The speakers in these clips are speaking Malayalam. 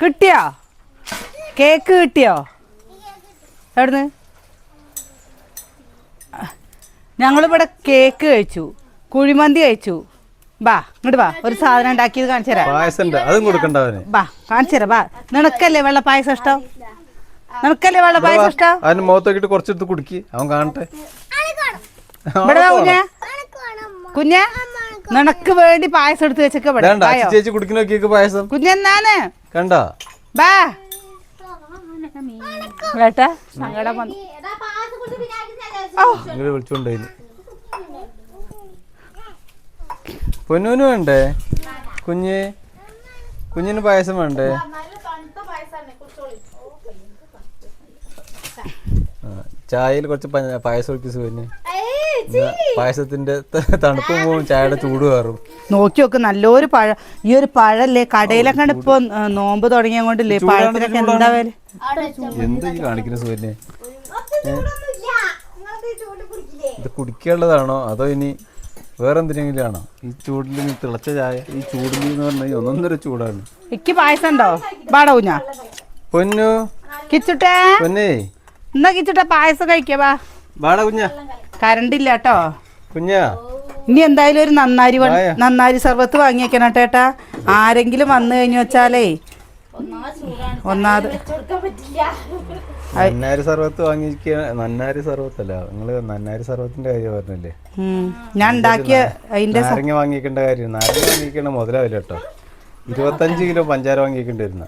കിട്ടിയോ? കേക്ക് കിട്ടിയോ? എവിടുന്ന്? ഞങ്ങളിവിടെ കേക്ക് കഴിച്ചു കുഴിമന്തി കഴിച്ചു. ബാ ഇങ്ങോട്ട് ബാ ഒരു സാധനം ഉണ്ടാക്കിയത് കാണിച്ചു തരാം. പായസം അതും കൊടുക്കണ്ട അവന്. ബാ കാണിച്ചു തരാം ബാ. നിനക്കല്ലേ വെള്ള പായസം ഇഷ്ടം? നിനക്കല്ലേ വെള്ള പായസം ഇഷ്ടം? അവന് മുഖത്തേക്കിട്ട് കുറച്ചെടുത്ത് കുടിക്ക് അവൻ കാണട്ടെ. കുഞ്ഞെ. കുഞ്ഞെ. നിനക്ക് വേണ്ടി പായസം എടുത്ത് വെച്ചൊക്കെ ചേച്ചി കുടിക്കുന്ന പായസം. കുഞ്ഞെന്നാണ്? കണ്ട? ബാ. സങ്കടം വന്നു. വിളിച്ചോണ്ടായി പൊന്നൂന് വേണ്ടേ? കുഞ്ഞ് കുഞ്ഞിന് പായസം വേണ്ടേ? ചായയിൽ കുറച്ച് പായസം ഒഴിപ്പിച്ചു സുവിന് പായസത്തിന്റെ തണുപ്പ് പോവും ചായയുടെ ചൂട് കയറും. നോക്കി നോക്ക് നല്ലൊരു പഴ ഈ ഒരു പഴല്ലേ കടയിലൊക്കെ ഇപ്പൊ നോമ്പ് തുടങ്ങിയ കൊണ്ടില്ലേ പഴത്തിനൊക്കെ എന്താ വരെ എന്താ ഈ കാണിക്കുന്ന സൂര്യനെ ഇത് കുടിക്കാനുള്ളതാണോ അതോ ഇനി വേറെ എന്തിനെങ്കിലും ആണോ? ഈ ചൂടിൽ തിളച്ച ചായ ഈ ചൂടിൽ എന്ന് പറഞ്ഞാൽ ഒന്നൊന്നര ചൂടാണ്. എനിക്ക് പായസം ഉണ്ടോ പാടവും ഞാൻ പൊന്നു. കിച്ചുട്ടേ. പൊന്നേ. എന്നാ കിച്ചുട്ട പായസം കഴിക്കാ ബാ വാടാ കുഞ്ഞ കറണ്ട് ഇല്ല കേട്ടോ കുഞ്ഞാ. ഇനി എന്തായാലും ഒരു നന്നാരി നന്നാരി സർവത്ത് വാങ്ങിയേക്കണം കേട്ടാ ആരെങ്കിലും വന്നു കഴിഞ്ഞു വെച്ചാലേ. ഒന്നാമത് നന്നാരി സർവത്ത് വാങ്ങിക്ക നന്നാരി നിങ്ങൾ നന്നാരി സർവത്തിന്റെ കാര്യം പറഞ്ഞില്ലേ. ഞാൻ ഉണ്ടാക്കിയ അതിന്റെ നാരങ്ങ വാങ്ങിക്കേണ്ട കാര്യം നാരങ്ങ വാങ്ങിക്കേണ്ട മുതലാവില്ല കേട്ടോ. ഇരുപത്തഞ്ച് കിലോ പഞ്ചാര വാങ്ങിക്കേണ്ടി വരുന്ന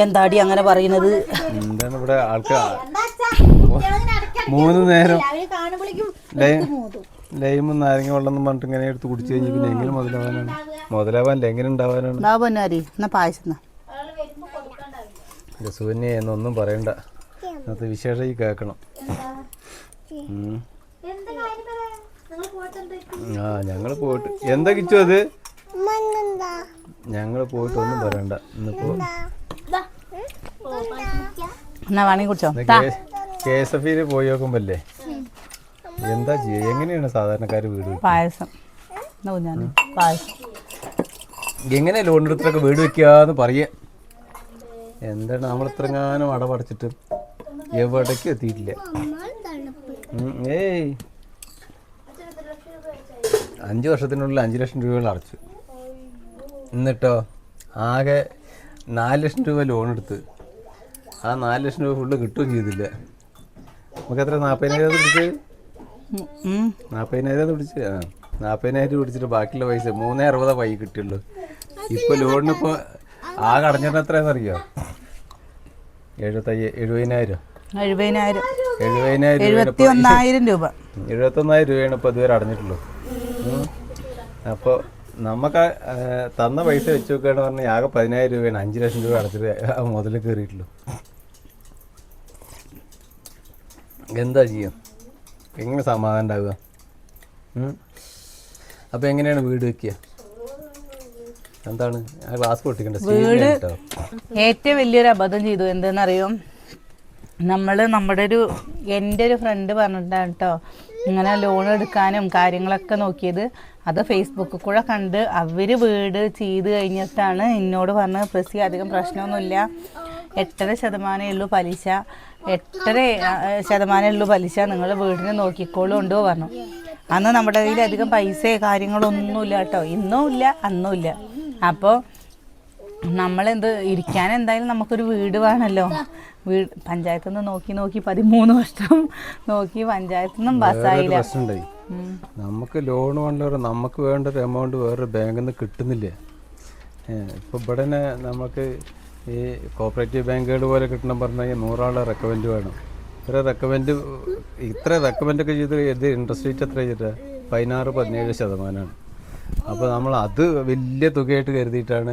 എന്താടി അങ്ങനെ പറയുന്നത്? എന്താണ് ഇവിടെ ആൾക്കാർ മൂന്ന് നേരം അവർ കാണുമ്പോഴേക്കും ലൈ- ലൈമും നാരങ്ങ വെള്ളം എന്നും പറഞ്ഞിട്ട് ഇങ്ങനെ എടുത്ത് കുടിച്ചു കഴിഞ്ഞാൽ പിന്നെ എങ്ങനെ മുതലാവാനാണ്? മുതലാവാൻ എങ്ങനെ ഉണ്ടാവാനാണ്? പായസം എന്നൊന്നും പറയണ്ട. അത് വിശേഷം ഈ കേൾക്കണം. എന്താ? കാര്യം പറ നിങ്ങൾ പോയിട്ട് എന്താ ആ ഞങ്ങൾ പോയിട്ട്. എന്താ കിച്ചു അത്? ഞങ്ങൾ പോയിട്ട് ഒന്നും പറയണ്ട ഇന്നിപ്പോ എന്നാ വേണമെങ്കിൽ കുടിച്ചോ. കെ എസ് എഫ് പോയി നോക്കുമ്പല്ലേ? എന്താ ചെയ്യുക എങ്ങനെയാണ് സാധാരണക്കാർ വീട്? പായസം. പായസം. എങ്ങനെ ലോൺ എടുത്തൊക്കെ വീട് വെക്കാന്ന് പറയേ. എന്താണ് നമ്മൾ ഇത്രങ്ങാനും അടപടച്ചിട്ട്? എവിടേക്ക് എത്തിയിട്ടില്ല. ഏയ്. അഞ്ച് വർഷത്തിനുള്ളിൽ അഞ്ച് ലക്ഷം രൂപകൾ അടച്ചു. എന്നിട്ടോ? ആകെ നാല് ലക്ഷം രൂപ ലോൺ എടുത്ത്. ആ നാല് ലക്ഷം രൂപ ഫുള്ള് കിട്ടുകയും ചെയ്തില്ല. നമുക്ക് എത്ര? നാൽപ്പതിനായിരം പിടിച്ച്. നാൽപ്പതിനായിരം പിടിച്ച്? ആ നാൽപ്പതിനായിരം പിടിച്ചിട്ട് ബാക്കിയുള്ള പൈസ മൂന്നേ അറുപതാ പൈ കിട്ടിയുള്ളൂ. ഇപ്പൊ ലോണിനിപ്പോൾ ഇപ്പൊ ആകെ അടഞ്ഞിട്ട് എത്രയാണെന്നറിയോ എഴുപത്തയ്യ എഴുപതിനായിരം. എഴുപതിനായിരം. എഴുപതിനായിരം എഴുപത്തി ഒന്നായിരം രൂപ. എഴുപത്തൊന്നായിരം രൂപയാണ് ഇപ്പോൾ ഇതുവരെ അടഞ്ഞിട്ടുള്ളൂ അപ്പോൾ നമുക്ക് തന്ന പൈസ വെച്ച് നോക്കുകയാണെന്ന് പറഞ്ഞാൽ ആകെ പതിനായിരം രൂപയാണ്. അഞ്ച് ലക്ഷം രൂപ അടച്ചിട്ട് ആ മുതൽ കയറിയിട്ടുള്ളൂ. എന്താ ചെയ്യാം? എങ്ങനെ സമാധാനം ഉണ്ടാവുക? അപ്പോൾ എങ്ങനെയാണ് വീട് വെക്കുക? എന്താണ്? ആ ഗ്ലാസ് പൊട്ടിക്കണ്ട. സ്റ്റീലിന്റെ കേട്ടോ. ഏറ്റവും വലിയൊരു അബദ്ധം ചെയ്തു. എന്തെന്നറിയോ? നമ്മൾ നമ്മുടെ ഒരു എന്റെ ഒരു ഫ്രണ്ട് പറഞ്ഞിട്ടാണ് കേട്ടോ. ഇങ്ങനെ ലോൺ എടുക്കാനും കാര്യങ്ങളൊക്കെ നോക്കിയത്. അത് ഫേസ്ബുക്കിൽ കൂടെ കണ്ട് അവർ വീട് ചെയ്ത് കഴിഞ്ഞിട്ടാണ് എന്നോട് പറഞ്ഞത്. പ്രസി അധികം പ്രശ്നമൊന്നുമില്ല. എട്ടര ശതമാനമേ ഉള്ളൂ പലിശ. എട്ടര ശതമാനമേ ഉള്ളൂ പലിശ. നിങ്ങൾ വീടിനെ നോക്കിക്കോളും ഉണ്ടോ പറഞ്ഞു. അന്ന് നമ്മുടെ കയ്യിൽ അധികം പൈസ കാര്യങ്ങളൊന്നുമില്ല കേട്ടോ. ഇന്നും ഇല്ല അന്നും ഇല്ല. അപ്പോൾ നമ്മളെന്ത് ഇരിക്കാൻ എന്തായാലും നമുക്കൊരു വീട് വേണമല്ലോ വീട് പഞ്ചായത്തിൽ നിന്ന് നോക്കി നോക്കി പതിമൂന്ന് വർഷം നോക്കി പഞ്ചായത്തിൽ നിന്നും വേറൊരു ബസ്സായില്ല? നമുക്ക് ലോൺ വേണ്ടവർ നമുക്ക് വേണ്ട ഒരു എമൗണ്ട് വേറൊരു ബാങ്കിൽ നിന്ന് കിട്ടുന്നില്ല. ഇപ്പോൾ ഇവിടെ തന്നെ നമുക്ക് ഈ കോപ്പറേറ്റീവ് ബാങ്കുകൾ പോലെ കിട്ടണം പറഞ്ഞു കഴിഞ്ഞാൽ നൂറാളെ റെക്കമെൻഡ് വേണം. ഇത്ര റെക്കമെൻഡ് ഇത്ര റെക്കമെൻഡ് ഒക്കെ ചെയ്ത് ഇത് ഇൻട്രസ്റ്റ് റേറ്റ് എത്ര ചെയ്തിട്ട് പതിനാറ് പതിനേഴ് ശതമാനമാണ് അപ്പോൾ നമ്മൾ അത് വലിയ തുകയായിട്ട് കരുതിയിട്ടാണ്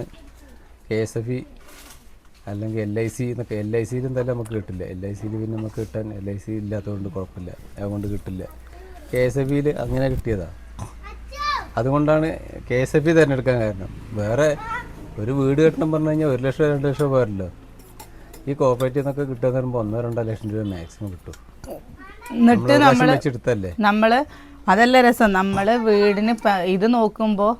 കെ എസ് എഫ് ഇ അല്ലെങ്കിൽ എൽ ഐ സി എന്നൊക്കെ എൽ ഐ സിയിൽ എന്തായാലും നമുക്ക് കിട്ടില്ല. എൽ ഐ സിയിൽ പിന്നെ നമുക്ക് കിട്ടാൻ എൽ ഐ സി ഇല്ലാത്തതുകൊണ്ട് കുഴപ്പമില്ല. അതുകൊണ്ട് കിട്ടില്ല. കെ എസ് എഫ് ഇയിൽ അങ്ങനെ കിട്ടിയതാണ് അതുകൊണ്ടാണ് കെ എസ് എഫ് ഇ തിരഞ്ഞെടുക്കാൻ കാരണം. വേറെ ഒരു വീട് കെട്ടണം പറഞ്ഞു കഴിഞ്ഞാൽ ഒരു ലക്ഷം രണ്ട് ലക്ഷം പോരല്ലോ. ഈ കോപ്പറേറ്റീവ് നിന്നൊക്കെ കിട്ടുക പറയുമ്പോൾ ഒന്നോ രണ്ടോ ലക്ഷം രൂപ മാക്സിമം കിട്ടും. എന്നിട്ട് നമ്മൾ വെച്ചെടുത്തല്ലേ നമ്മൾ അതല്ല രസം. നമ്മൾ വീടിന് ഇത് നോക്കുമ്പോൾ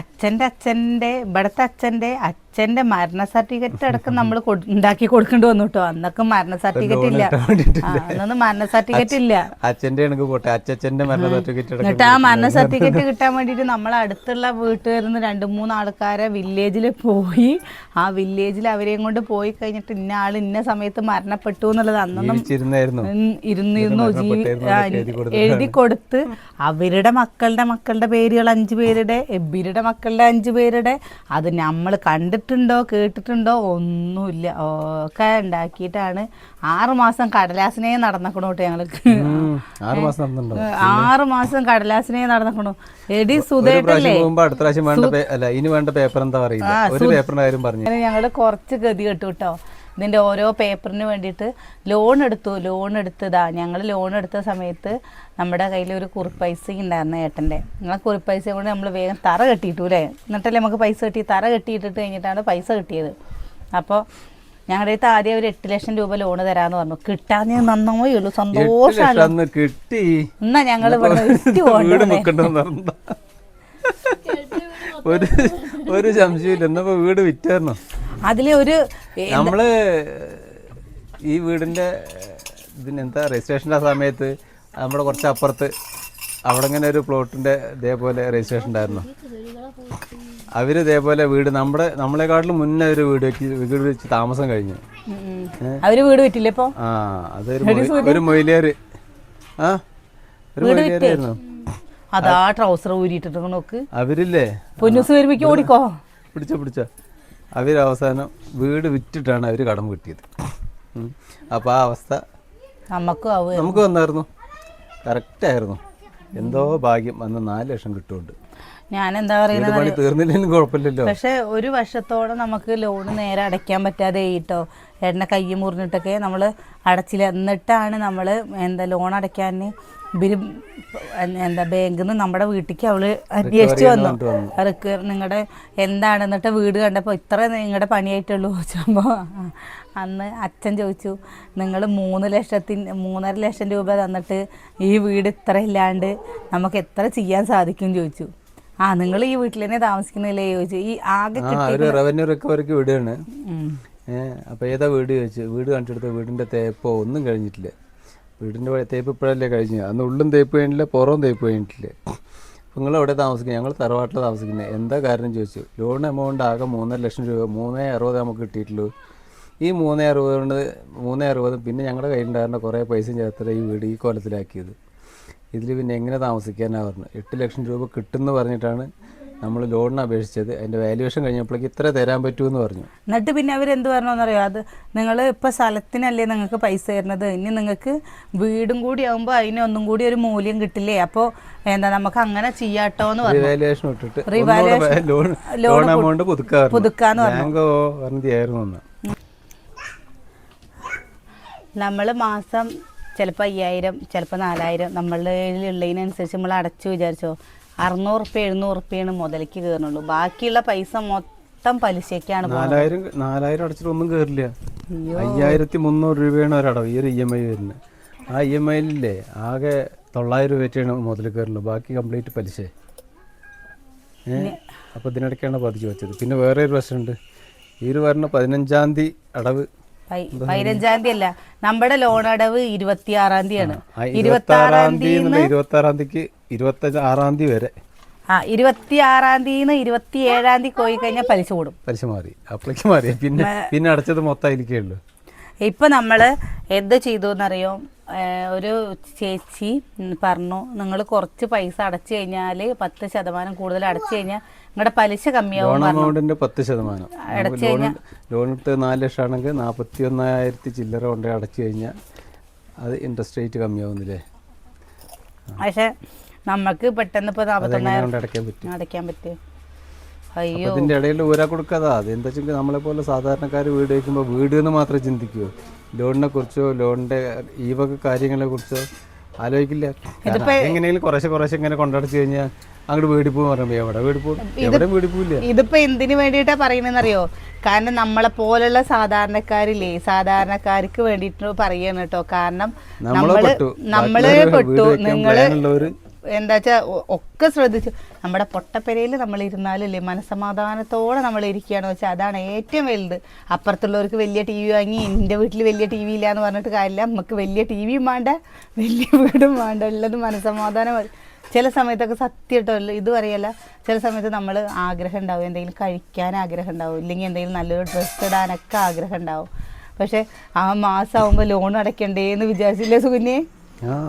അച്ഛന്റെ അച്ഛന്റെ ഇവിടുത്തെ അച്ഛന്റെ അച്ഛന്റെ മരണ സർട്ടിഫിക്കറ്റ് അടക്കം നമ്മൾ ഉണ്ടാക്കി കൊടുക്കേണ്ടി വന്നു കേട്ടോ അന്നൊക്കെ മരണ സർട്ടിഫിക്കറ്റ് ഇല്ല. അന്നൊന്നും മരണ സർട്ടിഫിക്കറ്റ് ഇല്ല. അച്ഛന്റെ പോട്ടെ. അച്ഛന്റെ മരണ സർട്ടിഫിക്കറ്റ് എന്നിട്ട് ആ മരണ സർട്ടിഫിക്കറ്റ് കിട്ടാൻ വേണ്ടിയിട്ട് നമ്മൾ അടുത്തുള്ള വീട്ടുകാരിൽ നിന്ന് രണ്ട് മൂന്ന് ആൾക്കാരെ വില്ലേജിൽ പോയി. ആ വില്ലേജിൽ അവരെയും കൊണ്ട് പോയി കഴിഞ്ഞിട്ട് ഇന്ന ആൾ ഇന്ന സമയത്ത് മരണപ്പെട്ടു എന്നുള്ളത് അന്നൊന്നും ഇരുന്നിരുന്നു. എഴുതി കൊടുത്ത് അവരുടെ മക്കളുടെ മക്കളുടെ പേരുകൾ അഞ്ചു പേരുടെ എബിരുടെ മക്കളുടെ അഞ്ചു പേരുടെ. അത് നമ്മൾ കണ്ടിട്ടുണ്ടോ കേട്ടിട്ടുണ്ടോ? ഒന്നുമില്ല. ഒക്കെ ഉണ്ടാക്കിയിട്ടാണ്. ആറുമാസം കടലാസിനെ നടന്നക്കണോട്ട് ഞങ്ങൾക്ക് ആറുമാസം കടലാസിനെ നടന്നക്കണു. എടി സുധേട്ടല്ലേ? വേണ്ട അല്ല ഇനി വേണ്ട പേപ്പർ എന്താ ഞങ്ങൾ കുറച്ച് ഗതി കെട്ടു കേട്ടോ ഇതിന്റെ ഓരോ പേപ്പറിന് വേണ്ടിയിട്ട് ലോൺ എടുത്തു ലോൺ എടുത്തതാ. ഞങ്ങൾ ലോൺ എടുത്ത സമയത്ത് നമ്മുടെ കയ്യിൽ ഒരു കുറിപ്പൈസ ഉണ്ടായിരുന്നു ഏട്ടന്റെ. ആ കുറിപ്പൈസ കൊണ്ട് നമ്മൾ വേഗം തറ കെട്ടിയിട്ടു അല്ലേ എന്നിട്ടല്ലേ നമുക്ക് പൈസ കിട്ടി? തറ കെട്ടിയിട്ടിട്ട് കഴിഞ്ഞിട്ടാണ് പൈസ കിട്ടിയത്. അപ്പോൾ ഞങ്ങളുടെ അടുത്ത് ആദ്യം ഒരു എട്ട് ലക്ഷം രൂപ ലോണ് തരാന്ന് പറഞ്ഞു. കിട്ടാന്ന് നന്നായി ഉള്ളു. സന്തോഷമാണ് കിട്ടി. എന്നാ ഞങ്ങൾ ഒരു ഒരു സംശയമില്ല എന്നപ്പോ വീട് വിറ്റായിരുന്നു? അതിലെ ഒരു നമ്മൾ ഈ വീടിന്റെ ഇതിനെന്താ രജിസ്ട്രേഷന്റെ സമയത്ത് നമ്മുടെ കുറച്ച് അപ്പുറത്ത് അവിടെ ഇങ്ങനെ ഒരു പ്ലോട്ടിന്റെ ഇതേപോലെ രജിസ്ട്രേഷൻ ഉണ്ടായിരുന്നു. അവർ ഇതേപോലെ വീട് നമ്മുടെ നമ്മളെക്കാട്ടിലും മുന്നേ ഒരു വീട് വെച്ച് വീട് വെച്ച് താമസം കഴിഞ്ഞു. അവർ വീട് വിറ്റില്ലേ ആ അതൊരു ഒരു മൊയിലേറ് ആ? ഒരു മൊയിലേരായിരുന്നു അതാ ട്രൗസർ ഊരിയിട്ടിട്ട് നോക്ക്. അവരില്ലേ? പൊന്നൂസ് വരുമ്പോഴേക്ക് ഓടിക്കോ. പിടിച്ച പിടിച്ച. അവർ അവസാനം വീട് വിറ്റിട്ടാണ് അവർ കടം കിട്ടിയത്. അപ്പൊ അപ്പോൾ ആ അവസ്ഥ നമുക്കും നമുക്ക് വന്നായിരുന്നു കറക്റ്റായിരുന്നു. എന്തോ ഭാഗ്യം അന്ന് നാല് ലക്ഷം കിട്ടുന്നുണ്ട്. ഞാൻ എന്താ പറയുന്നത് പണി തീർന്നില്ലെങ്കിലും കുഴപ്പമില്ലല്ലോ. പക്ഷെ ഒരു വർഷത്തോളം നമുക്ക് ലോൺ നേരെ അടയ്ക്കാൻ പറ്റാതെ കേട്ടോ എണ്ണ കൈ മുറിഞ്ഞിട്ടൊക്കെ നമ്മൾ അടച്ചില്ല. എന്നിട്ടാണ് നമ്മൾ എന്താ ലോൺ അടയ്ക്കാൻ ഇവർ എന്താ ബാങ്കിൽ നിന്ന് നമ്മുടെ വീട്ടിലേക്ക് അവൾ അന്വേഷിച്ച് വന്നു. അവർക്ക് നിങ്ങളുടെ എന്താണ് എന്നിട്ട് വീട് കണ്ടപ്പോൾ ഇത്ര നിങ്ങളുടെ പണിയായിട്ടുള്ളൂ ചോദിച്ചപ്പോൾ അന്ന് അച്ഛൻ ചോദിച്ചു നിങ്ങൾ മൂന്ന് ലക്ഷത്തി മൂന്നര ലക്ഷം രൂപ തന്നിട്ട് ഈ വീട് ഇത്ര ഇല്ലാണ്ട് നമുക്ക് എത്ര ചെയ്യാൻ സാധിക്കും? ചോദിച്ചു. ആ നിങ്ങൾ ഈ വീട്ടിൽ തന്നെ താമസിക്കുന്നില്ലേ? ചോദിച്ചു. ഈ ആകെ റവന്യൂ റിക്കവറിക്ക് വീടാണ്. അപ്പൊ ഏതാ വീട് ചോദിച്ചു? വീട് കണ്ടെടുത്ത വീടിന്റെ തേപ്പോ ഒന്നും കഴിഞ്ഞിട്ടില്ല. വീടിന്റെ വഴി- തേപ്പ് ഇപ്പോഴല്ലേ കഴിഞ്ഞ്. അന്ന് ഉള്ളും തേപ്പ് കഴിഞ്ഞില്ല പുറവും തേപ്പ് കഴിഞ്ഞിട്ടില്ല? അപ്പോൾ നിങ്ങൾ എവിടെ താമസിക്കുന്നത് ഞങ്ങൾ തറവാട്ടിൽ താമസിക്കുന്നത് എന്താ കാരണം ചോദിച്ചു. ലോൺ എമൗണ്ട് ആകെ മൂന്നര ലക്ഷം രൂപ മൂന്നേ അറുപത് നമുക്ക് കിട്ടിയിട്ടുള്ളൂ. ഈ മൂന്നേ അറുപത് കൊണ്ട് മൂന്നേ അറുപത് പിന്നെ ഞങ്ങളുടെ കയ്യിലുണ്ടായിരുന്ന കുറേ പൈസയും ചേർത്തിട്ട് ഈ വീട് ഈ കോലത്തിലാക്കിയത്. ഇതിൽ പിന്നെ എങ്ങനെ താമസിക്കാനാണ് പറഞ്ഞു എട്ട് ലക്ഷം രൂപ കിട്ടുമെന്ന് പറഞ്ഞിട്ടാണ് നമ്മൾ ലോണിന് അപേക്ഷിച്ചത്. അതിന്റെ വാല്യുവേഷൻ കഴിഞ്ഞപ്പോഴേക്ക് ഇത്ര തരാൻ പറ്റുമെന്ന് പറഞ്ഞു. എന്നിട്ട് പിന്നെ അവർ അവരെന്ത് പറഞ്ഞോന്നറിയോ? അത് നിങ്ങൾ ഇപ്പം സ്ഥലത്തിനല്ലേ നിങ്ങൾക്ക് പൈസ തരുന്നത്? ഇനി നിങ്ങൾക്ക് വീടും കൂടി ആകുമ്പോൾ അതിന് ഒന്നും കൂടി ഒരു മൂല്യം കിട്ടില്ലേ? അപ്പോൾ എന്താ നമുക്ക് അങ്ങനെ ചെയ്യാട്ടോ എന്ന് പറഞ്ഞു. റിവാലുവേഷൻ ഇട്ടിട്ട് ലോൺ ലോൺ എമൗണ്ട് പുതുക്കാന്ന് പറഞ്ഞു. നമ്മൾ മാസം ചിലപ്പോൾ അയ്യായിരം ചിലപ്പോൾ നാലായിരം നമ്മളുടെ ഉള്ളതിനനുസരിച്ച് നമ്മൾ അടച്ചു വിചാരിച്ചോ? അറുന്നൂറ് റുപ്യ എഴുന്നൂറ് റുപ്യാണ് മുതലേക്ക് കയറുന്നുള്ളൂ. ബാക്കിയുള്ള പൈസ മൊത്തം പലിശയ്ക്കാണ് പോകുന്നത്. നാലായിരം നാലായിരം അടച്ചിട്ട് ഒന്നും കയറില്ല. അയ്യായിരത്തി മുന്നൂറ് രൂപയാണ് ഒരടവ് ഈ ഒരു ഇ എം ഐ വരുന്നത്. ആ ഇ എം ഐയിലില്ലേ ആകെ തൊള്ളായിരം രൂപയാണ് മുതൽ കയറുള്ളൂ ബാക്കി കംപ്ലീറ്റ് പലിശ. അപ്പോൾ ഇതിനിടയ്ക്കാണ് പതിച്ച് വെച്ചത്. പിന്നെ വേറെ ഒരു പ്രശ്നമുണ്ട്. ഈ ഒരു പറഞ്ഞ പതിനഞ്ചാം തീയതി അടവ് പതിനഞ്ചാം തീയതി അല്ല നമ്മുടെ ലോൺ അടവ് ഇരുപത്തിയാറാം തീയതിയാണ് ഇരുപത്തി ആറാം തീയതി ഇരുപത്തി ആറാം തീയതിക്ക് ഇരുപത്തി ആറാം തീയതി വരെ. ആ ഇരുപത്തിയാറാം തീയതി ഇരുപത്തി ഏഴാം തീയതി പോയി കഴിഞ്ഞാൽ പലിശ കൂടും. പലിശ മാറി. അപ്പോഴേക്ക് മാറി. പിന്നെ പിന്നെ അടച്ചത് മൊത്തമായിരിക്കുള്ളൂ ഇപ്പൊ നമ്മൾ എന്ത് ചെയ്തു എന്നറിയോ ഒരു ചേച്ചി പറഞ്ഞു നിങ്ങൾ കുറച്ച് പൈസ അടച്ചു കഴിഞ്ഞാൽ പത്ത് ശതമാനം കൂടുതൽ അടച്ചു കഴിഞ്ഞാൽ നിങ്ങളുടെ പലിശ കമ്മിയാവും ലോൺ എമൗണ്ടിന്റെ പത്ത് ശതമാനം. നമുക്ക് ലോൺ ലോൺ എടുത്ത് നാല് ലക്ഷം ആണെങ്കിൽ നാൽപ്പത്തി ഒന്നായിരത്തി ചില്ലറ കൊണ്ട് അടച്ചു കഴിഞ്ഞാൽ അത് ഇൻട്രസ്റ്റ് റേറ്റ് കമ്മിയാവുന്നില്ലേ? പക്ഷെ നമുക്ക് പെട്ടെന്ന് ഇപ്പൊ അതെങ്ങനെ നാൽപ്പത്തൊന്നായിരം കൊണ്ട് അടയ്ക്കാൻ പറ്റും? അടയ്ക്കാൻ പറ്റും? അയ്യോ. ഇതിന്റെ ഇടയിൽ ഊരാ കൊടുക്കാതാ. അത് എന്താ വെച്ചാൽ നമ്മളെ പോലെ സാധാരണക്കാർ വീട് വയ്ക്കുമ്പോൾ വീട് എന്ന് മാത്രമേ ചിന്തിക്കൂ ലോണിനെ കുറിച്ചോ ലോണിന്റെ ഈ വക കാര്യങ്ങളെ കുറിച്ചോ ആലോചിക്കില്ല. കാരണം എങ്ങനെയെങ്കിലും കുറേശ്ശെ കുറേശ്ശെ ഇങ്ങനെ കൊണ്ടടച്ചു കഴിഞ്ഞാൽ അങ്ങോട്ട് വീട് പോകും പറയുമ്പോൾ എവിടെ വീട് പോകും എവിടെ വീട് പോവില്ല. ഇതിപ്പോ എന്തിനു വേണ്ടിയിട്ടാ പറയണെന്നറിയോ കാരണം നമ്മളെ പോലുള്ള സാധാരണക്കാരില്ലേ സാധാരണക്കാർക്ക് വേണ്ടിട്ട് പറയാണ് കേട്ടോ. കാരണം നമ്മൾ നമ്മൾ പെട്ടു. നിങ്ങൾ എന്താ വെച്ചാൽ ഒക്കെ ശ്രദ്ധിച്ചു. നമ്മുടെ പൊട്ടപ്പെരയിൽ നമ്മൾ ഇരുന്നാലല്ലേ മനസമാധാനത്തോടെ നമ്മൾ ഇരിക്കുകയാണെന്ന് വെച്ചാൽ അതാണ് ഏറ്റവും വലുത്. അപ്പുറത്തുള്ളവർക്ക് വലിയ ടി വി വാങ്ങി എന്റെ വീട്ടിൽ വലിയ ടി വി ഇല്ല എന്ന് പറഞ്ഞിട്ട് കാര്യമില്ല. നമുക്ക് വലിയ ടി വിയും വേണ്ട വലിയ വീടും വേണ്ട. ഉള്ളത് മനസമാധാനം. ചില സമയത്തൊക്കെ സത്യമായിട്ടല്ല ഇത് പറയല്ല ചില സമയത്ത് നമ്മൾ ആഗ്രഹം ഉണ്ടാവും എന്തെങ്കിലും കഴിക്കാൻ ആഗ്രഹം ഉണ്ടാവും ഇല്ലെങ്കിൽ എന്തെങ്കിലും നല്ലൊരു ഡ്രസ്സ് ഇടാനൊക്കെ ആഗ്രഹം ഉണ്ടാവും പക്ഷെ ആ മാസം ആവുമ്പോൾ ലോൺ അടയ്ക്കണ്ടേ എന്ന് വിചാരിച്ചില്ലേ സുകന്യെ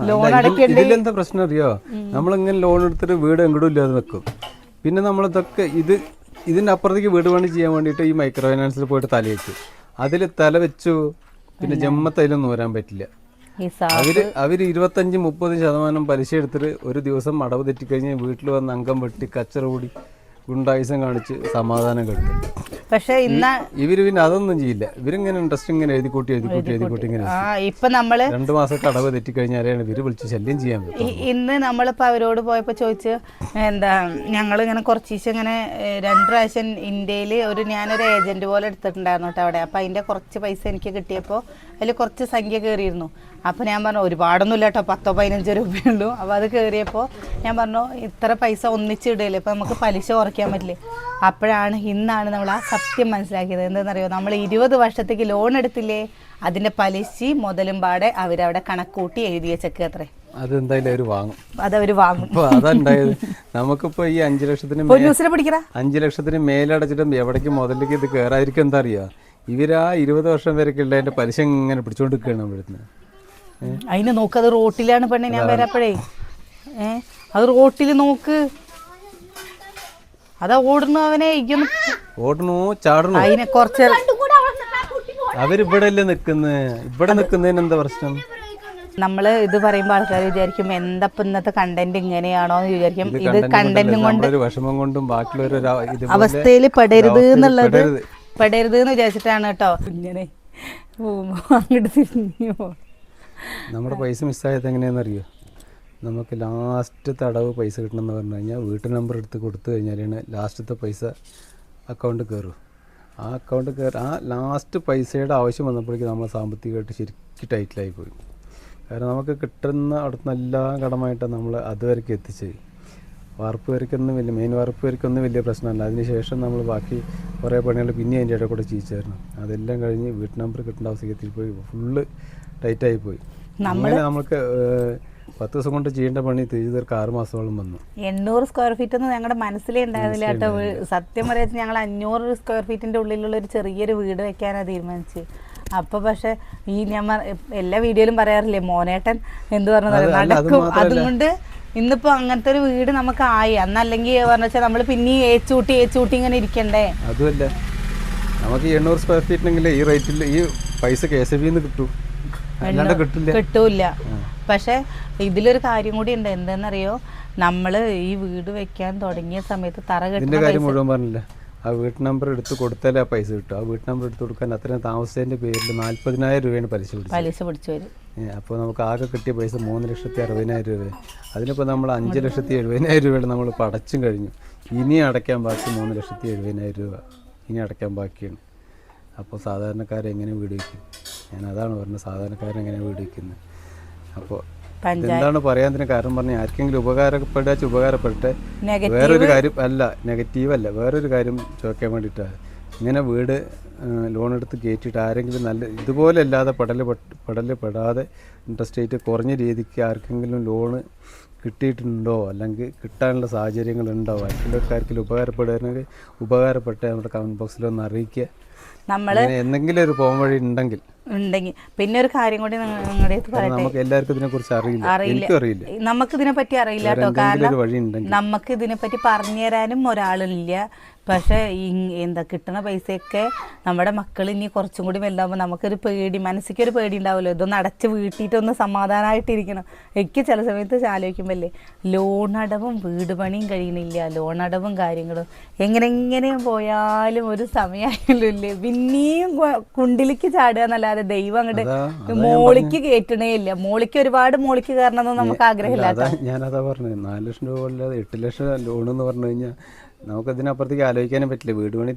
ലോൺ അടയ്ക്കണ്ടേ? എന്താ പ്രശ്നം അറിയോ? നമ്മളിങ്ങനെ ലോൺ എടുത്തിട്ട് വീട് എങ്ങോട്ടും ഇല്ലാതെ വെക്കും പിന്നെ നമ്മളിതൊക്കെ ഇത് ഇതിന്റെ അപ്പുറത്തേക്ക് വീട് പണി ചെയ്യാൻ വേണ്ടിയിട്ട് ഈ മൈക്രോ ഫൈനാൻസിൽ പോയിട്ട് തല വെച്ചു അതിൽ തല വെച്ചു പിന്നെ ജമ്മത്തൈലൊന്നും വരാൻ പറ്റില്ല. അവർ അവർ ഇരുപത്തഞ്ച് മുപ്പത് ശതമാനം പലിശ എടുത്തിട്ട് ഒരു ദിവസം അടവ് തെറ്റിക്കഴിഞ്ഞ് വീട്ടിൽ വന്ന് അംഗം വെട്ടി കച്ചറ കൂടി ഗുണ്ടായുസം കാണിച്ച് സമാധാനം കിട്ടും. പക്ഷേ ഇന്ന് ഇവർ പിന്നെ അതൊന്നും ചെയ്യില്ല. ഇവരിങ്ങനെ ഇൻട്രസ്റ്റ് ഇങ്ങനെ എഴുതി കൂട്ടി എഴുതി കൂട്ടി എഴുതി കൂട്ടി ഇങ്ങനെ ഇപ്പൊ നമ്മൾ രണ്ടു മാസത്തെ അടവ് തെറ്റിക്കഴിഞ്ഞാലാണ് ഇവർ വിളിച്ച് ശല്യം ചെയ്യാൻ പറ്റും. ഇന്ന് നമ്മളിപ്പോ അവരോട് പോയപ്പോ ചോദിച്ച് എന്താ ഞങ്ങൾ ഇങ്ങനെ കുറച്ച് ദിവസം ഇങ്ങനെ രണ്ടു രണ്ട് പ്രാവശ്യം ഇന്ത്യയിൽ ഒരു ഞാനൊരു ഏജന്റ് പോലെ എടുത്തിട്ടുണ്ടായിരുന്നു കേട്ടോ അവിടെ. അപ്പൊ അതിന്റെ കുറച്ച് പൈസ എനിക്ക് കിട്ടിയപ്പോൾ അതിൽ കുറച്ച് സംഖ്യ കയറിയിരുന്നു അപ്പോൾ ഞാൻ പറഞ്ഞു ഒരുപാടൊന്നും ഇല്ല കേട്ടോ പത്തോ പതിനഞ്ചോ രൂപയുള്ളൂ. അപ്പോൾ അത് കയറിയപ്പോൾ ഞാൻ പറഞ്ഞു ഇത്ര പൈസ ഒന്നിച്ചിടല്ലേ ഇപ്പോൾ നമുക്ക് പലിശ കുറയ്ക്കാൻ പറ്റില്ലേ? അപ്പോഴാണ് ഇന്നാണ് നമ്മൾ ആ സത്യം മനസ്സിലാക്കിയത്. എന്താണെന്നറിയോ നമ്മൾ ഇരുപത് വർഷത്തേക്ക് ലോൺ എടുത്തില്ലേ അതിന്റെ പലിശ മുതലും പാടെ അവരവിടെ കണക്കൂട്ടി എഴുതി ചെക്ക് അത്രേ. അതെന്തായാലും അവർ വാങ്ങും. അതവര് വാങ്ങും. അപ്പൊ അതുണ്ടായത്. നമുക്കിപ്പോ ഈ അഞ്ചു ലക്ഷത്തിന് അഞ്ചു ലക്ഷത്തിന് മേലടച്ചിട്ടും എവിടേക്ക് മുതലേക്ക് ഇത് കയറാതിരിക്കും എന്താ അറിയാ? ഇവരാ ഇരുപത് വർഷം വരെയൊക്കെ ഉള്ളതിന്റെ പലിശ ഇങ്ങനെ പിടിച്ചോണ്ട് നിൽക്കുകയാണ് ഇവിടുന്ന്. അതിന് നോക്ക് അത് റോട്ടിലാണ് പെണ്ണെ ഞാൻ വരാപ്പഴേ. ഏ? അത് റോട്ടിൽ നോക്ക്. അതാ ഓടുന്നു അവനെ ഓടണോ ചാടണോ അതിനെ കുറച്ച്. അവരിവിടെ അല്ലേ നിക്കുന്നത് ഇവിടെ നിക്കുന്നതിന് എന്താ പ്രശ്നം? നമ്മൾ ഇത് പറയുമ്പോൾ ആൾക്കാർ വിചാരിക്കും എന്താ ഇന്നത്തെ കണ്ടന്റ് ഇങ്ങനെയാണോ? എന്ന് വിചാരിക്കും. ഇത് കണ്ടന്റും കൊണ്ട് വിഷമം കൊണ്ടും ബാക്കിയുള്ള അവസ്ഥയിൽ പെടരുത് എന്നുള്ളത് പെടരുത്. പെടരുത് എന്ന് വിചാരിച്ചിട്ടാണ് കേട്ടോ. ഇങ്ങനെ അങ്ങോട്ട് തിരിഞ്ഞു പോകും നമ്മുടെ പൈസ മിസ്സായത് എങ്ങനെയാണെന്ന് അറിയോ? നമുക്ക് ലാസ്റ്റ് തടവ് പൈസ കിട്ടണമെന്ന് പറഞ്ഞു കഴിഞ്ഞാൽ വീട്ടു നമ്പർ എടുത്ത് കൊടുത്തു കഴിഞ്ഞാലാണ് ലാസ്റ്റത്തെ പൈസ അക്കൗണ്ട് കയറും. ആ അക്കൗണ്ട് കയറി ആ ലാസ്റ്റ് പൈസയുടെ ആവശ്യം വന്നപ്പോഴേക്കും നമ്മൾ സാമ്പത്തികമായിട്ട് ശരിക്കും ടൈറ്റിലായി പോയി. കാരണം നമുക്ക് കിട്ടുന്ന അവിടുന്ന് നല്ല കടമായിട്ടാണ് നമ്മൾ അതുവരയ്ക്ക് എത്തിച്ചത്. വാർപ്പ് വരയ്ക്കൊന്നും വലിയ മെയിൻ വാർപ്പ് വരയ്ക്കൊന്നും വലിയ പ്രശ്നമല്ല. അതിനുശേഷം നമ്മൾ ബാക്കി കുറേ പണികൾ പിന്നെ അതിന്റെ ഇടയിൽ കൂടെ ചെയ്യിച്ചായിരുന്നു. അതെല്ലാം കഴിഞ്ഞ് വീട്ടു നമ്പർ കിട്ടേണ്ട അവസ്ഥയ്ക്ക് എത്തിപ്പോയി. ഫുള്ള് ടൈറ്റായി പോയി അങ്ങനെ നമുക്ക് ഏഹ്, പത്ത് ദിവസം കൊണ്ട് ചെയ്യേണ്ട പണി തിരിച്ചു തീർക്കാൻ ആറ് മാസത്തോളം വന്നു. എണ്ണൂറ് സ്ക്വയർ ഫീറ്റ് ഒന്നും ഞങ്ങളുടെ മനസ്സിലേ ഉണ്ടായിരുന്നില്ല കേട്ടോ. സത്യം പറയാ ഞങ്ങൾ അഞ്ഞൂറ് സ്ക്വയർ ഫീറ്റിന്റെ ഉള്ളിലുള്ള ഒരു ചെറിയൊരു വീട് വെക്കാനാണ് തീരുമാനിച്ചത് അപ്പൊ പക്ഷെ ഈ ഞാൻ എല്ലാ വീഡിയോയിലും പറയാറില്ലേ മോനേട്ടൻ എന്ത് പറഞ്ഞു നടക്കും. അതുകൊണ്ട് ഇന്നിപ്പോ അങ്ങനത്തെ ഒരു വീട് നമുക്ക് ആയി. അന്നല്ലെങ്കിൽ പറഞ്ഞാൽ നമ്മൾ പിന്നെയും ഏച്ചൂട്ടി ഏച്ചൂട്ടി ഇങ്ങനെ ഇരിക്കണ്ടേ? അതുമല്ല. നമുക്ക് എണ്ണൂറ് സ്ക്വയർ ഫീറ്റിനെങ്കിൽ ഈ റേറ്റിൽ ഈ പൈസ കെ എസ് എഫ് കിട്ടും. കിട്ടൂല പക്ഷെ ഇതിലൊരു കാര്യം കൂടി ഉണ്ട്. എന്തെന്നറിയോ? നമ്മൾ ഈ വീട് വെക്കാൻ തുടങ്ങിയ സമയത്ത് തറ കെട്ടുന്ന ആ വീട്ട് നമ്പർ എടുത്ത് കൊടുത്താലേ ആ പൈസ കിട്ടും. ആ വീട്ട് നമ്പർ എടുത്ത് കൊടുക്കാൻ അത്രയും താമസത്തിന്റെ പേരിൽ നാല്പതിനായിരം രൂപയാണ് പലിശ പിടിച്ചത്. പലിശ പിടിച്ചു വരും. അപ്പോൾ നമുക്ക് ആകെ കിട്ടിയ പൈസ മൂന്ന് ലക്ഷത്തി അറുപതിനായിരം രൂപ അതിനിപ്പോൾ നമ്മൾ അഞ്ച് ലക്ഷത്തി എഴുപതിനായിരം രൂപയുടെ നമ്മൾ പടച്ചും കഴിഞ്ഞു. ഇനി അടയ്ക്കാൻ ബാക്കി മൂന്ന് ലക്ഷത്തി എഴുപതിനായിരം രൂപ ഇനി അടയ്ക്കാൻ ബാക്കിയാണ്. അപ്പോൾ സാധാരണക്കാരെങ്ങനെ വീട് വയ്ക്കും ഞാൻ അതാണ് പറഞ്ഞത് സാധാരണക്കാരെങ്ങനെ വീട് വയ്ക്കുന്നത് അപ്പോൾ എന്താണ് പറയാൻ കാരണം പറഞ്ഞാൽ ആർക്കെങ്കിലും ഉപകാരപ്പെടുക ഉപകാരപ്പെടട്ടെ. വേറൊരു കാര്യം അല്ല നെഗറ്റീവ് അല്ല വേറൊരു കാര്യം ചോദിക്കാൻ വേണ്ടിയിട്ടാണ്. ഇങ്ങനെ വീട് ലോൺ എടുത്ത് കയറ്റിയിട്ട് ആരെങ്കിലും നല്ല ഇതുപോലെ അല്ലാതെ പടൽ പെട്ട്- പടൽ പെടാതെ ഇൻട്രസ്റ്റ് റേറ്റ് കുറഞ്ഞ രീതിക്ക് ആർക്കെങ്കിലും ലോണ് കിട്ടിയിട്ടുണ്ടോ? അല്ലെങ്കിൽ കിട്ടാനുള്ള സാഹചര്യങ്ങൾ ഉണ്ടോ സാഹചര്യങ്ങളുണ്ടോ ആർക്കെങ്കിലും ഉപകാരപ്പെടുകയാണെങ്കിൽ ഉപകാരപ്പെട്ട നമ്മുടെ കമന്റ് ബോക്സിൽ ഒന്ന് അറിയിക്കുക. നമ്മൾ എന്തെങ്കിലും ഒരു പോകാൻ വഴി ഉണ്ടെങ്കിൽ ഉണ്ടെങ്കിൽ പിന്നെ ഒരു കാര്യം കൂടി നിങ്ങ- നിങ്ങളുടെ അടുത്ത് പറയട്ടെ. നമുക്ക് എല്ലാവർക്കും ഇതിനെക്കുറിച്ച് അറിയില്ല. അറിയില്ല. അറിയില്ല. നമുക്ക് ഇതിനെ പറ്റി അറിയില്ല കേട്ടോ കാരണം നമുക്ക് ഇതിനെ പറ്റി പറഞ്ഞു തരാനും ഒരാളില്ല. പക്ഷേ എന്താ കിട്ടുന്ന പൈസയൊക്കെ നമ്മുടെ മക്കൾ ഇനി കുറച്ചും കൂടി വലുതാകുമ്പോൾ നമുക്കൊരു പേടി മനസ്സിക്കൊരു പേടി ഉണ്ടാവുമല്ലോ ഇതൊന്ന് അടച്ച് വീട്ടിയിട്ടൊന്ന് സമാധാനമായിട്ടിരിക്കണം എനിക്ക് ചില സമയത്ത് ആലോചിക്കുമ്പോഴല്ലേ ലോണടവും വീട് പണിയും കഴിയണില്ല ലോണടവും കാര്യങ്ങളും. എങ്ങനെ എങ്ങനെയും പോയാലും ഒരു സമയമായാലും ഇല്ലേ പിന്നെയും കുണ്ടിലേക്ക് ചാടുക എന്നല്ലാതെ ദൈവം അങ്ങോട്ട് മോളിക്ക് കയറ്റണേ ഇല്ല മോളിക്ക് ഒരുപാട് മോളിക്ക് കയറണമെന്ന് നമുക്ക് ആഗ്രഹമില്ല ഞാനതാ പറഞ്ഞത് നാല് ലക്ഷം രൂപ എട്ട് ലക്ഷം ലോൺ എന്ന് പറഞ്ഞു കഴിഞ്ഞാൽ നമുക്ക് ഇതിനപ്പുറത്തേക്ക് ആലോചിക്കാനും പറ്റില്ല. വീട് പണി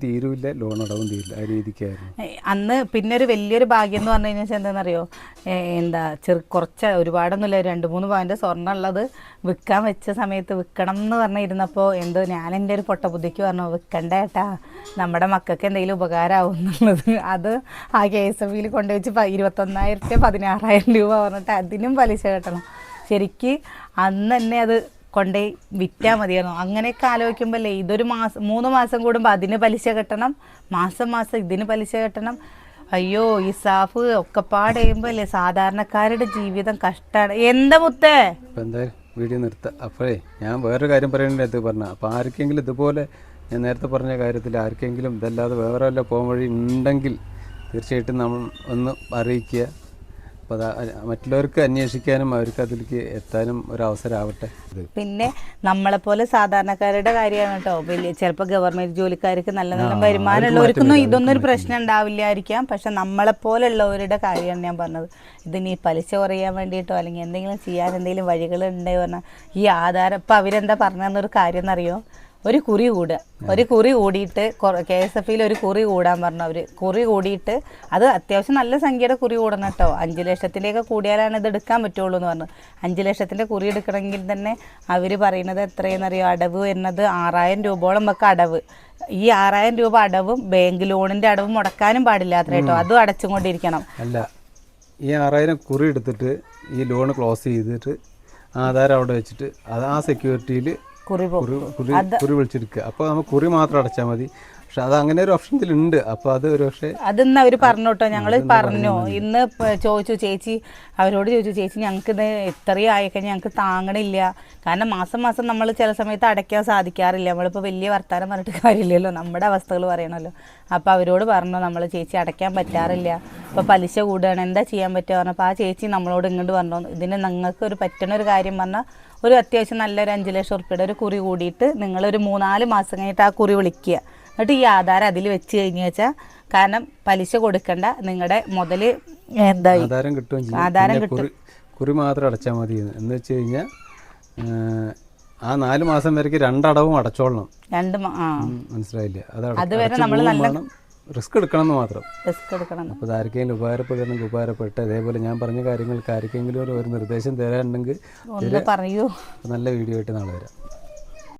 ലോൺ അടവും തീരില്ല. ആ രീതിക്കായിരുന്നു. അന്ന് പിന്നെ ഒരു വലിയൊരു ഭാഗ്യം എന്ന് പറഞ്ഞു കഴിഞ്ഞാൽ എന്താണെന്നറിയോ? എന്താ ചെറു കുറച്ച് ഒരുപാടൊന്നുമില്ല. ഒരു രണ്ട് മൂന്ന് പവന്റെ സ്വർണം ഉള്ളത് വിൽക്കാൻ വെച്ച സമയത്ത് വിൽക്കണം എന്ന് പറഞ്ഞിരുന്നപ്പോൾ എന്തോ ഞാൻ എന്റെ ഒരു പൊട്ട ബുദ്ധിക്ക് പറഞ്ഞു വിൽക്കണ്ട ഏട്ടാ. നമ്മുടെ മക്കൾക്ക് എന്തെങ്കിലും ഉപകാരമാവും എന്നുള്ളത്. അത് ആ കെ എസ് എഫ് ബിയിൽ കൊണ്ടുവച്ച് ഇരുപത്തൊന്നായിരത്തി പതിനാറായിരം രൂപ പറഞ്ഞിട്ട് അതിനും പലിശ കെട്ടണം. ശരിക്ക് അന്ന് തന്നെ അത് കൊണ്ടുപോയി വിറ്റാൽ മതിയായിരുന്നു. അങ്ങനെയൊക്കെ ആലോചിക്കുമ്പോഴല്ലേ ഇതൊരു മാസം മൂന്ന് മാസം കൂടുമ്പോൾ അതിന് പലിശ കെട്ടണം മാസം മാസം ഇതിന് പലിശ കെട്ടണം. അയ്യോ ഈ സാഫ് ഒക്കെ പാടെയുമ്പോഴല്ലേ സാധാരണക്കാരുടെ ജീവിതം കഷ്ടമാണ് എന്താ മുത്തേ? വീഡിയോ നിർത്താം അപ്പോഴേ ഞാൻ വേറൊരു കാര്യം പറയേണ്ടത് ഇത് പറഞ്ഞ. അപ്പോൾ ആർക്കെങ്കിലും ഇതുപോലെ ഞാൻ നേരത്തെ പറഞ്ഞ കാര്യത്തിൽ ആർക്കെങ്കിലും ഇതല്ലാതെ വേറെ വല്ല പോകാൻ വഴി ഉണ്ടെങ്കിൽ തീർച്ചയായിട്ടും നമ്മൾ ഒന്ന് അറിയിക്കുക. അപ്പോൾ മറ്റുള്ളവർക്ക് അന്വേഷിക്കാനും അവർക്ക് അതിലേക്ക് എത്താനും ഒരു അവസരമാവട്ടെ പിന്നെ നമ്മളെപ്പോലെ സാധാരണക്കാരുടെ കാര്യമാണ് കേട്ടോ. വലിയ ചിലപ്പോൾ ഗവൺമെന്റ് ജോലിക്കാർക്ക് നല്ല നല്ല വരുമാനമുള്ളവർക്കൊന്നും ഇതൊന്നും ഒരു പ്രശ്നം ഉണ്ടാവില്ലായിരിക്കാം. പക്ഷെ നമ്മളെപ്പോലുള്ളവരുടെ കാര്യമാണ് ഞാൻ പറഞ്ഞത്. ഇതിനി പലിശ കുറയാൻ വേണ്ടിയിട്ടോ അല്ലെങ്കിൽ എന്തെങ്കിലും ചെയ്യാൻ എന്തെങ്കിലും വഴികൾ ഉണ്ടെന്ന് പറഞ്ഞാൽ ഈ ആധാരം ഇപ്പം അവരെന്താ പറഞ്ഞതെന്നൊരു കാര്യം എന്നറിയോ ഒരു കുറി കൂടുക. ഒരു കുറി കൂടിയിട്ട് കെ എസ് എഫ് ഒരു കുറി കൂടാൻ പറഞ്ഞു അവർ കുറി കൂടിയിട്ട് അത് അത്യാവശ്യം നല്ല സംഖ്യയുടെ കുറി കൂടണം കേട്ടോ. അഞ്ച് ലക്ഷത്തിലേക്ക് കൂടിയാലാണ് ഇത് എടുക്കാൻ പറ്റുള്ളൂ എന്ന് പറഞ്ഞു. അഞ്ച് ലക്ഷത്തിന്റെ കുറി എടുക്കണമെങ്കിൽ തന്നെ അവർ പറയുന്നത് എത്രയെന്നറിയോ? അടവ് വരുന്നത് ആറായിരം രൂപയോളം വെക്ക അടവ്. ഈ ആറായിരം രൂപ അടവും ബാങ്ക് ലോണിന്റെ അടവും മുടക്കാനും പാടില്ല അത്ര കേട്ടോ. അതും അടച്ചും കൊണ്ടിരിക്കണം അല്ല ഈ ആറായിരം കുറി എടുത്തിട്ട് ഈ ലോൺ ക്ലോസ് ചെയ്തിട്ട് ആധാരം അവിടെ വെച്ചിട്ട് അത് ആ സെക്യൂരിറ്റിയിൽ കുറി കുറി വിളിച്ചെടുക്കുക അപ്പോൾ നമുക്ക് കുറി മാത്രം അടച്ചാൽ മതി. പക്ഷെ അത് അങ്ങനെ ഒരു ഓപ്ഷൻ ഉണ്ട് അപ്പോൾ അത് ഒരു പക്ഷേ അതെന്ന് അവർ പറഞ്ഞു കേട്ടോ ഞങ്ങൾ പറഞ്ഞു ഇന്ന് ചോദിച്ചു ചേച്ചി അവരോട് ചോദിച്ചു ചേച്ചി ഞങ്ങൾക്ക് ഇത് ഇത്രയും ആയിക്കഴിഞ്ഞാൽ ഞങ്ങൾക്ക് താങ്ങണില്ല. കാരണം മാസം മാസം നമ്മൾ ചില സമയത്ത് അടയ്ക്കാൻ സാധിക്കാറില്ല. നമ്മളിപ്പോൾ വലിയ വർത്താനം പറഞ്ഞിട്ട് കാര്യമില്ലല്ലോ. നമ്മുടെ അവസ്ഥകൾ പറയണമല്ലോ അപ്പോൾ അവരോട് പറഞ്ഞു നമ്മൾ ചേച്ചി അടയ്ക്കാൻ പറ്റാറില്ല. അപ്പോൾ പലിശ കൂടുകയാണ്. എന്താ ചെയ്യാൻ പറ്റുക? പറഞ്ഞപ്പോൾ ആ ചേച്ചി നമ്മളോട് ഇങ്ങോട്ട് പറഞ്ഞു. ഇതിന് നിങ്ങൾക്ക് ഒരു പറ്റണ ഒരു കാര്യം പറഞ്ഞാൽ ഒരു അത്യാവശ്യം നല്ലൊരു അഞ്ച് ലക്ഷം ഉറുപ്പിയുടെ ഒരു കുറി കൂടിയിട്ട് നിങ്ങളൊരു മൂന്നാൽ മാസം കഴിഞ്ഞിട്ട് ആ കുറി വിളിക്കുക. എന്നിട്ട് ഈ ആധാരം അതിൽ വെച്ച് കഴിഞ്ഞ് വെച്ചാൽ കാരണം പലിശ കൊടുക്കണ്ട നിങ്ങളുടെ മുതൽ എന്തായി? ആധാരം കിട്ടും ആധാരം കിട്ടും. കുറി മാത്രം അടച്ചാൽ മതി എന്ന്. വെച്ച് കഴിഞ്ഞാൽ ആ നാല് മാസം വരേക്ക് രണ്ടടവും അടച്ചോളണം. രണ്ട് മനസ്സിലായില്ലേ? അത് അതുവരെ നമ്മൾ നല്ല- റിസ്ക് എടുക്കണം എന്ന് മാത്രം. റിസ്ക് എടുക്കണം എന്ന്. അപ്പോൾ ആർക്കെങ്കിലും ഉപകാരപ്പെടുകയാണെങ്കിൽ ഉപകാരപ്പെട്ട് അതേപോലെ ഞാൻ പറഞ്ഞ കാര്യങ്ങൾക്ക് ആർക്കെങ്കിലും ഒരു ഒരു നിർദ്ദേശം തരാനുണ്ടെങ്കിൽ ഒന്ന് പറയൂ. നല്ല വീഡിയോ ആയിട്ട് നാളെ വരാം.